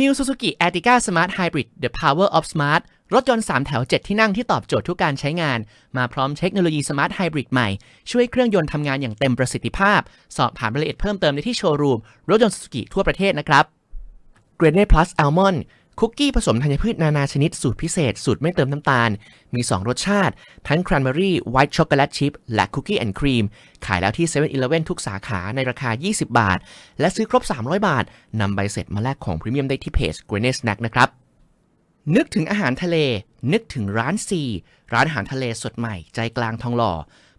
New Suzuki Ertiga Smart Hybrid The Power of Smart รถยนต์ 3 แถว 7 ที่นั่งที่ตอบโจทย์ทุกการใช้งาน มาพร้อมเทคโนโลยีสมาร์ทไฮบริดใหม่ ช่วยเครื่องยนต์ทำงานอย่างเต็มประสิทธิภาพ สอบถามรายละเอียดเพิ่มเติมได้ที่โชว์รูม รถยนต์ Suzuki ทั่วประเทศนะครับ g r e n e Plus Almond คุกกี้ผสมธัญพืชนานาชนิดสูตรพิเศษ สูตรไม่เติมน้ำตาล มี 2 รสชาติ ทั้ง Cranberry White Chocolate Chip และ Cookie and Cream ขายแล้วที่7 e เ e ่ e ทุกสาขาในราคา 20 บาท และซื้อครบ 300 บาท นำใบเสร็จมาแลกของพรีเมียมได้ที่เพจ g r e n e Snack นะครับ นึกถึงอาหารทะเล นึกถึงร้านซีร้านอาหารทะเลสดใหม่ใจกลางทองหล่อ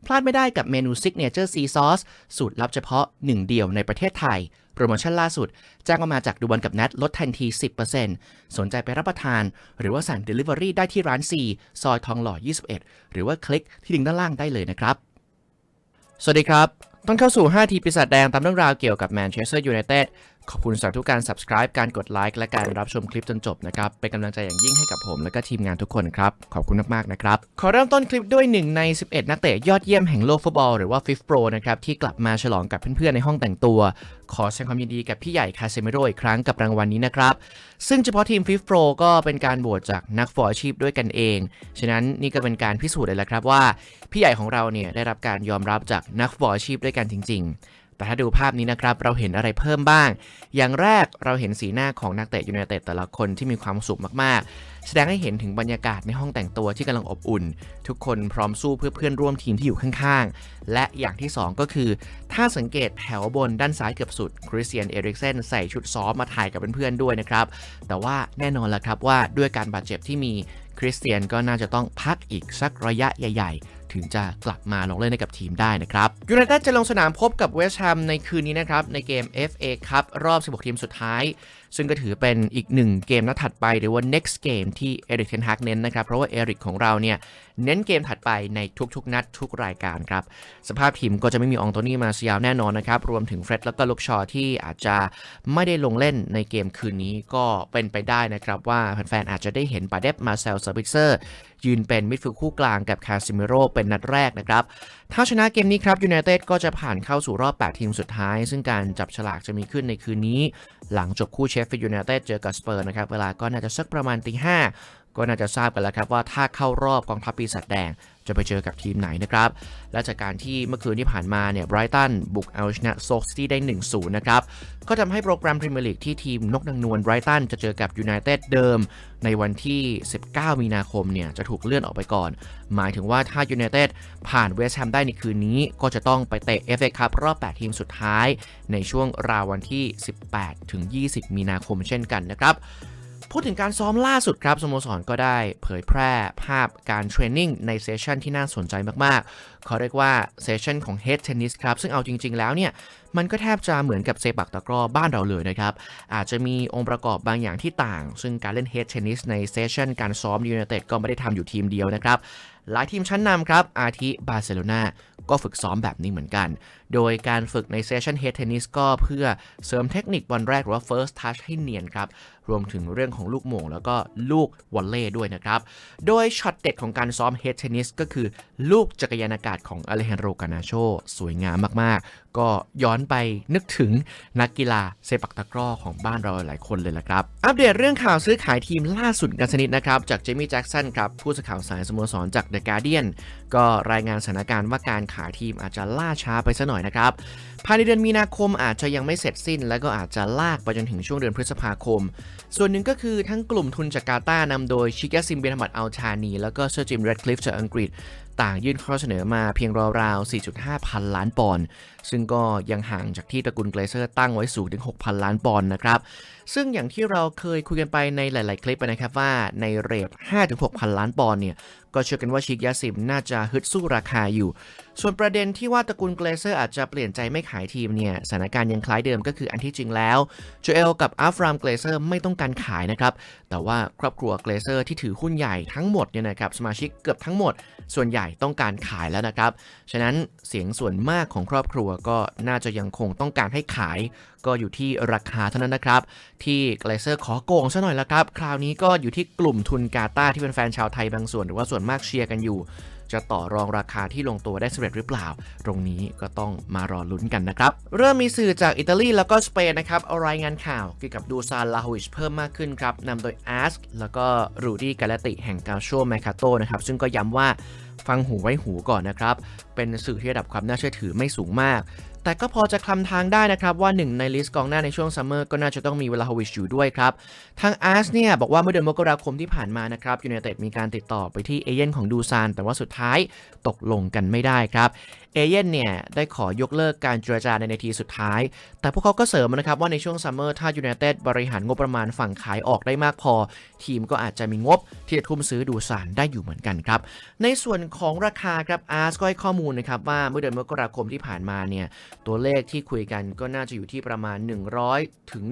พลาดไม่ได้กับเมนูซิกเนเจอร์ซีซอสสูตรลับเฉพาะหนึ่งเดียวในประเทศไทย โปรโมชั่นล่าสุด แจ้งออกมาจากดูบอลกับแนทลดทันที 10%สนใจไปรับประทาน หรือว่าสั่ง Delivery ได้ที่ร้าน C ซอยทองหล่อ 21 หรือว่าคลิกที่ลิงก์ด้านล่างได้เลยนะครับ สวัสดีครับ ต้อนเข้าสู่ 5 ทีปีศาจแดงตามเรื่องราวเกี่ยวกับแมนเชสเตอร์ยูไนเต็ด ขอบคุณสำหรับทุกการ subscribe การกดไลค์และการรับชมคลิปจนจบนะครับ เป็นกำลังใจอย่างยิ่งให้กับผมและก็ทีมงานทุกคนครับ ขอบคุณมากๆนะครับ ขอเริ่มต้นคลิปด้วยหนึ่งใน 11 นักเตะยอดเยี่ยมแห่งโลกฟุตบอลหรือว่า FIF Pro นะครับที่กลับมาฉลองกับเพื่อนๆในห้องแต่งตัว ขอแสดงความยินดีกับพี่ใหญ่คาเซมิโรอีกครั้งกับรางวัลนี้นะครับ ซึ่งเฉพาะทีม FIF Pro ก็เป็นการโหวตจากนักฟุตบอลอาชีพด้วยกันเอง ฉะนั้นนี่ก็เป็นการพิสูจน์เลยแหละครับว่า พี่ใหญ่ของเราเนี่ยได้รับการยอมรับจากนักฟุตบอลอาชีพด้วยกันจริง ๆ แต่ถ้าดูภาพนี้นะครับ เราเห็นอะไรเพิ่มบ้าง อย่างแรกเราเห็นสีหน้าของนักเตะยูไนเต็ดแต่ละคนที่มีความสุขมาก ๆ แสดงให้เห็นถึงบรรยากาศในห้องแต่งตัวที่กำลังอบอุ่น ทุกคนพร้อมสู้เพื่อเพื่อนร่วมทีมที่อยู่ข้าง ๆ และอย่างที่ 2 ก็คือ ถ้าสังเกตแถวบนด้านซ้ายเกือบสุดคริสเตียนเอริกเซนใส่ชุดซ้อมมาถ่ายกับเพื่อนๆด้วยนะครับ แต่ว่าแน่นอนละครับว่าด้วยการบาดเจ็บที่มีคริสเตียนก็น่าจะต้องพักอีกสักระยะใหญ่ๆ ถึงจะกลับมาลงเล่นให้กับทีมได้นะครับยูไนเต็ดจะลงสนามพบกับเวสต์แฮมในคืนนี้นะครับ ในเกม FA ครับรอบ 16 ทีมสุดท้าย ซึ่งก็ถือเป็นอีกหนึ่งเกมนัดถัดไปหรือว่า next game ที่เอริกเทนฮากเน้นนะครับ เพราะว่าเอริกของเราเนี่ย เน้นเกมถัดไปในทุกๆ นัดทุกรายการครับ สภาพทีมก็จะไม่มีองโตนี่มาเซียลแน่นอนนะครับ รวมถึงเฟร็ดแล้วก็ลูกชอที่อาจจะไม่ได้ลงเล่นในเกมคืนนี้ก็เป็นไปได้นะครับ ว่าแฟนๆอาจจะได้เห็นปาเดฟมาเซลเซอร์บิเซอร์ยืนเป็นมิดฟิลด์คู่กลางกับคาซิเมโรเป็นนัดแรกนะครับ ถ้าชนะเกมนี้ครับยูไนเต็ดก็จะผ่านเข้าสู่รอบ 8 ทีมสุดท้าย ซึ่งการจับฉลากจะมีขึ้นในคืนนี้ หลังจบคู่เชฟฟิลด์ยูไนเต็ดเจอกับสเปอร์นะครับ เวลาก็น่าจะสักประมาณตีห้า ก็น่าจะทราบกันแล้วครับว่าถ้าเข้ารอบกองทัพปีศาจแดงจะไปเจอกับทีมไหนนะครับ และจากการที่เมื่อคืนที่ผ่านมาเนี่ยไบรตันบุกเอาชนะโซกซิตี้ได้ 1-0 นะครับ ก็ทำให้โปรแกรมพรีเมียร์ลีกที่ทีมนกนางนวลไบรตันจะเจอกับยูไนเต็ดเดิม ในวันที่ 19 มีนาคมเนี่ยจะถูกเลื่อนออกไปก่อน หมายถึงว่าถ้ายูไนเต็ดผ่านเวสต์แฮมได้ในคืนนี้ ก็จะต้องไปเตะ FA คัพรอบ 8 ทีมสุดท้าย ในช่วงราววันที่ 18ถึง20 มีนาคมเช่นกันนะครับ พูดถึงการซ้อมล่าสุดครับสโมสรก็ได้เผยแพร่ภาพการเทรนนิ่งในเซสชันที่น่าสนใจมากๆ เขาเรียกว่าเซสชันของเฮดเทนนิสครับ ซึ่งเอาจริง ๆ แล้วเนี่ย มันก็แทบจะเหมือนกับเซปักตะกร้อบ้านเราเลยนะครับ อาจจะมีองค์ประกอบบางอย่างที่ต่าง ซึ่งการเล่นเฮดเทนนิสในเซสชันการซ้อมยูไนเต็ดก็ไม่ได้ทำอยู่ทีมเดียวนะครับหลายทีมชั้นนำครับ อาทิบาร์เซโลนาก็ฝึกซ้อมแบบนี้เหมือนกัน โดยการฝึกในเซสชันเฮดเทนนิสก็เพื่อเสริมเทคนิคบอลแรกหรือว่า first touch ให้เนียนครับ รวมถึงเรื่องของลูกโมงแล้วก็ลูกวอลเล่ด้วยนะครับ โดยช็อตเด็ดของการซ้อมเฮดเทนนิสก็คือ ลูกจักรยานอากาศของอเลฮันโรกานาโชสวยงามมากๆ ก็ย้อนไปนึกถึงนักกีฬาเซปักตะกร้อของบ้านเราหลายคนเลยละครับ อัปเดตเรื่องข่าวซื้อขายทีมล่าสุดกันสนิทนะครับ จากเจมี่แจ็กสันครับ ผู้สื่อข่าวสายสโมสรจากเดอะการเดียนก็รายงานสถานการณ์ว่าการขายทีมอาจจะล่าช้าไปซะหน่อยนะครับภายในเดือนมีนาคมอาจจะยังไม่เสร็จสิ้น และก็อาจจะลากไปจนถึงช่วงเดือนพฤษภาคมส่วนหนึ่งก็คือทั้งกลุ่มทุนจากกาตานำโดยชิกาซิมเบนฮัมัดอัลชานี แล้วก็เซอร์จิมเรดคลิฟจากอังกฤษ ต่างยื่นข้อเสนอมาเพียงราวๆ 4.5 พันล้านปอนด์ ซึ่งก็ยังห่างจากที่ตระกูลเกรเซอร์ตั้งไว้สูงถึง 6,000 ล้านปอนด์นะครับ ซึ่งอย่างที่เราเคยคุยกันไปในหลาย ๆ คลิปนะครับว่าในเรท 5-6,000ล้านปอนด์เนี่ย ก็เชื่อกันว่าชิกยาซิมน่าจะฮึดสู้ราคาอยู่ ส่วนประเด็นที่ว่าตระกูลเกรเซอร์อาจจะเปลี่ยนใจไม่ขายทีมเนี่ย สถานการณ์ยังคล้ายเดิมก็คืออันที่จริงแล้วโจเอลกับอัฟรามเกรเซอร์ไม่ต้องการขายนะครับ แต่ว่าครอบครัวเกรเซอร์ที่ถือหุ้นใหญ่ทั้งหมดเนี่ยนะครับ สมาชิกเกือบทั้งหมด ส่วนใหญ่ต้องการขายแล้วนะครับ ฉะนั้นเสียงส่วนมากของครอบครัวก็น่าจะยังคงต้องการให้ขาย ก็อยู่ที่ราคาเท่านั้นนะครับ ที่ไกรเซอร์ขอโกงซะหน่อยละครับ คราวนี้ก็อยู่ที่กลุ่มทุนกาตาที่เป็นแฟนชาวไทยบางส่วนหรือว่าส่วนมากเชียร์กันอยู่ จะต่อรองราคาที่ลงตัวได้สำเร็จหรือเปล่า ตรงนี้ก็ต้องมารอลุ้นกันนะครับ เริ่มมีสื่อจากอิตาลีแล้วก็สเปนนะครับเอารายงานข่าวเกี่ยวกับดูซานลาฮวิชเพิ่มมากขึ้นครับนำโดยอาร์สแล้วก็รูดี้กาลติแห่งกาโชแมคาโตนะครับซึ่งก็ย้ำว่าฟังหูไว้หูก่อนนะครับเป็นสื่อที่ระดับความน่าเชื่อถือไม่สูงมาก แต่ก็พอจะคลำทางได้นะครับว่าหนึ่งในลิสต์กองหน้าในช่วงซัมเมอร์ก็น่าจะต้องมีเวลาฮวิชอยู่ด้วยครับ ทางอาร์สเนี่ยบอกว่าเมื่อเดือนมกราคมที่ผ่านมานะครับยูเนเต็ดมีการติดต่อไปที่เอเย่นของดูซานแต่ว่าสุดท้ายตกลงกันไม่ได้ครับ เอเย่นเนี่ย ได้ขอยกเลิกการเจรจาในนาทีสุดท้าย แต่พวกเขาก็เสริมนะครับว่าในช่วงซัมเมอร์ถ้ายู i นเต็ดบริหารงบประมาณฝั่งขายออกได้มากพอ ทีมก็อาจจะมีงบที่จะทุ่มซื้อดูซานได้อยู่เหมือนกันครับ ในส่วนของราคาครับอาร์สก็ให้ข้อมูลนะครับว่าเมื่อเดือนมกราคมที่ผ่านมาเนี่ยตัวเลขที่คุยกันก็น่าจะอยู่ที่ประมาณ 100 ถึง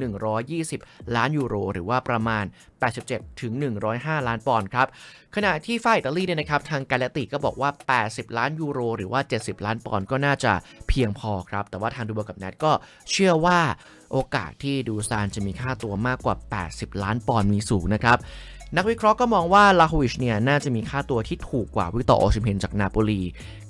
120 ล้านยูโร หรือว่าประมาณ 87 ถึง 105 ล้านปอนด์ครับขณะที่ฝ่ายอิตาลีเนี่ยนะครับทางกาเลติก็บอกว่า 80 ล้านยูโร หรือว่า 70 ล้านปอนด์ก็น่าจะเพียงพอครับ แต่ว่าทางดูบอลกับแนทก็เชื่อว่าโอกาสที่ดูซานจะมีค่าตัวมากกว่า 80 ล้านปอนด์มีสูงนะครับ นักวิเคราะห์ก็มองว่าลาฮวิชเนี่ยน่าจะมีค่าตัวที่ถูกกว่าวิกตอร์โอชิมเฮนจากนาโปลี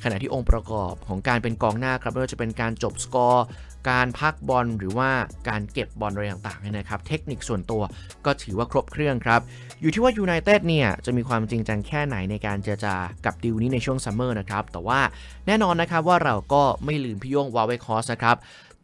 ขณะที่องค์ประกอบของการเป็นกองหน้าครับไม่ว่าจะเป็นการจบสกอร์ การพักบอลหรือว่าการเก็บบอลอะไรต่างๆเนี่ยนะครับ เทคนิคส่วนตัวก็ถือว่าครบเครื่องครับ อยู่ที่ว่ายูไนเต็ดเนี่ยจะมีความจริงจังแค่ไหนในการเจรจากับดีลนี้ในช่วงซัมเมอร์นะครับ แต่ว่าแน่นอนนะครับว่าเราก็ไม่ลืมพี่โยงวาเวคอสนะครับ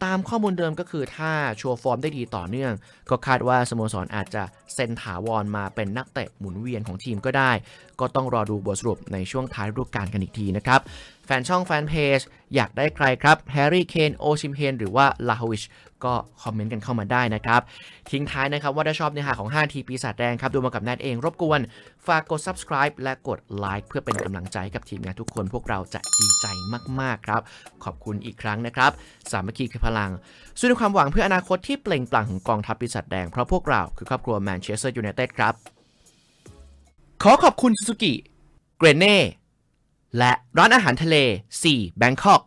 ตามข้อมูลเดิมก็คือถ้าโชว์ฟอร์มได้ดีต่อเนื่อง ก็คาดว่าสโมสรอาจจะเซ็นถาวรมาเป็นนักเตะหมุนเวียนของทีมก็ได้ ก็ต้องรอดูบทสรุปในช่วงท้ายฤดูกาลกันอีกทีนะครับ แฟนช่องแฟนเพจอยากได้ใครครับแฮร์รี่เคนโอชิมเฮนหรือว่าลาฮวิช ก็คอมเมนต์กันเข้ามาได้นะครับ ทิ้งท้ายนะครับว่าถ้าชอบเนื้อหาของ 5 ทีปีศาจแดงครับ ดูมากับแนทเองรบกวน ฝากกด subscribe และกดไลค์เพื่อเป็นกำลังใจให้กับทีมงานทุกคน พวกเราจะดีใจมาก ๆ ครับ ขอบคุณอีกครั้งนะครับ สามัคคีคือพลังสู้ด้วยความหวังเพื่ออนาคตที่เปล่งปลั่งของกองทัพปีศาจแดงเพราะพวกเราคือครอบครัวแมนเชสเตอร์ยูไนเต็ดครับขอขอบคุณซูซูกิเกรเน่และร้านอาหารทะเล4 Bangkok